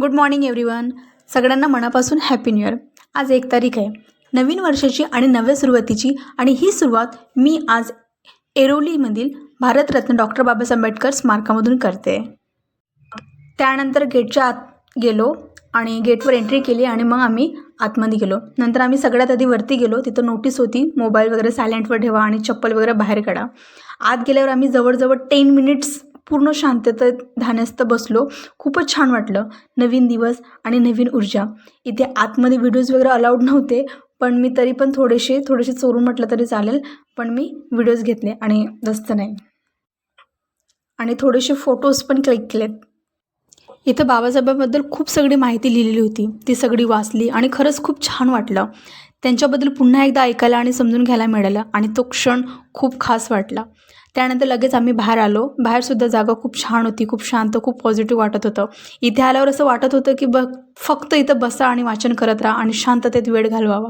Good morning everyone सगळ्यांना मनापासून happy new year आज एक तारीख आहे. नवीन वर्षाची आणि नव्या सुरुवातीची आणि ही सुरुवात मी आज एरोलीमधील भारतरत्न डॉक्टर बाबासाहेब आंबेडकर स्मारकामधून करते. त्यानंतर गेटच्या आत गेलो. आणि गेटवर एंट्री केली आणि मग आम्ही आतमध्ये गेलो. नंतर आम्ही सगळ्यात आधी वरती गेलो. तिथं नोटीस होती मोबाईल वगैरे सायलेंटवर ठेवा आणि चप्पल वगैरे बाहेर काढा. आत गेल्यावर आम्ही जवळजवळ टेन मिनिट्स पूर्ण शांततेत ध्यानस्थ बसलो. खूपच छान वाटलं. नवीन दिवस आणि नवीन ऊर्जा. इथे आतमध्ये व्हिडिओज वगैरे अलाउड नव्हते पण मी तरी पण थोडेसे थोडेसे चोरून म्हटलं तरी चालेल पण मी व्हिडिओज घेतले आणि जास्त नाही. आणि थोडेसे फोटोज पण क्लिक केलेत. इथं बाबासाहेबांबद्दल खूप सगळी माहिती लिहिलेली होती. ती सगळी वाचली आणि खरंच खूप छान वाटलं. त्यांच्याबद्दल पुन्हा एकदा ऐकायला आणि समजून घ्यायला मिळालं आणि तो क्षण खूप खास वाटला. त्यानंतर लगेच आम्ही बाहेर आलो. बाहेरसुद्धा जागा खूप छान होती खूप शांत खूप पॉझिटिव्ह वाटत होतं. इथे आल्यावर असं वाटत होतं की ब फक्त इथं बसा आणि वाचन करत राहा आणि शांततेत वेळ घालवावा.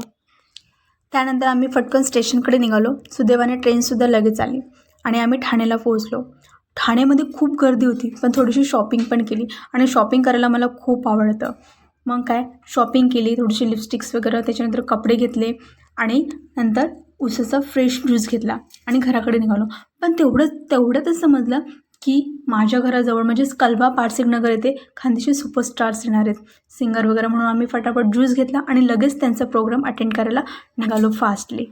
त्यानंतर आम्ही फटकन स्टेशनकडे निघालो. सुदैवाने ट्रेनसुद्धा लगेच आली आणि आम्ही ठाण्याला पोहोचलो. ठाण्यामध्ये खूप गर्दी होती पण थोडीशी शॉपिंग पण केली आणि शॉपिंग करायला मला खूप आवडतं. मग काय शॉपिंग केली थोडीशी लिपस्टिक्स वगैरे त्याच्यानंतर कपडे घेतले आणि नंतर उसाचा फ्रेश ज्यूस घेतला आणि घराकडे निघालो. पण तेवढं तेवढ्यातच समजलं की माझ्या घराजवळ म्हणजेच कलबा पारसिक नगर येथे खानदेशी सुपरस्टार्स येणार आहेत. सिंगर वगैरे म्हणून आम्ही फटाफट ज्यूस घेतला आणि लगेच त्यांचा प्रोग्राम अटेंड करायला निघालो फास्टली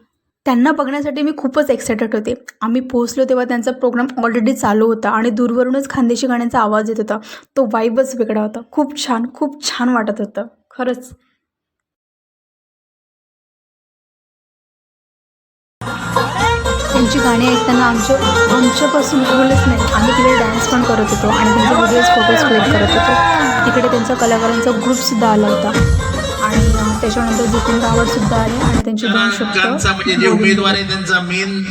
त्यांना बघण्यासाठी मी खूपच एक्सायटेड होते. आम्ही पोहोचलो तेव्हा त्यांचा प्रोग्राम ऑलरेडी चालू होता आणि दूरवरूनच खानदेशी गाण्यांचा आवाज येत होता. तो वाईबच वेगळा होता. खूप छान खूप छान वाटत होतं. खरंच. त्यांची गाणी ऐकताना आमच्या आमच्यापासून उरलंच नाही. आम्ही तिकडे डान्स पण करत होतो आणि त्यांचे व्हिडिओज फोटोज क्लिक करत होतो. तिकडे त्यांचा कलाकारांचा ग्रुपसुद्धा आला होता. त्याच्यानंतर जितेंद्र रावतसुद्धा आले आणि त्यांचे दोन ज्यांचा म्हणजे जे शब्द उमेदवार आहे त्यांचा मेन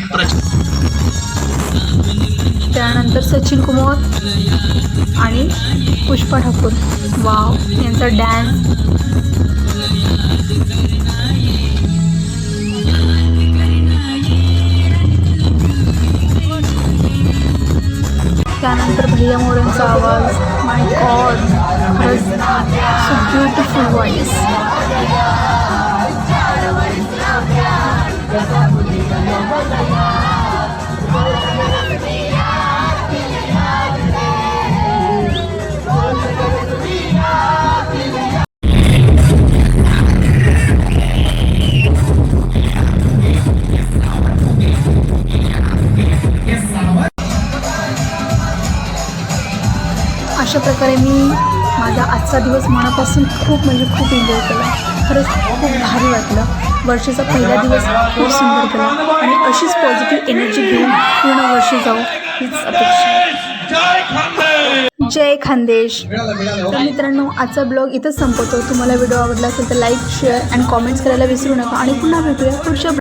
त्यानंतर सचिन कुमार आणि पुष्पा ठाकूर. वाव यांचा डॅन्स त्यानंतर भैया मोरेंचा आवाज. My god so beautiful voice अशा प्रकारे मी माझा आजचा दिवस मनापासून खूप म्हणजे खूप एन्जॉय केला. खरंच खूप भारी वाटलं. वर्षाचा पहिला दिवस खूप सुंदर केला आणि अशीच पॉझिटिव्ह एनर्जी घेऊन पूर्ण वर्षी जाऊ हीच अपेक्षा जय खानदेश. तर मित्रांनो आजचा ब्लॉग इथंच संपवतो. तुम्हाला व्हिडिओ आवडला असेल तर लाईक शेअर अँड कॉमेंट्स करायला विसरू नका. आणि पुन्हा भेटूया पुढच्या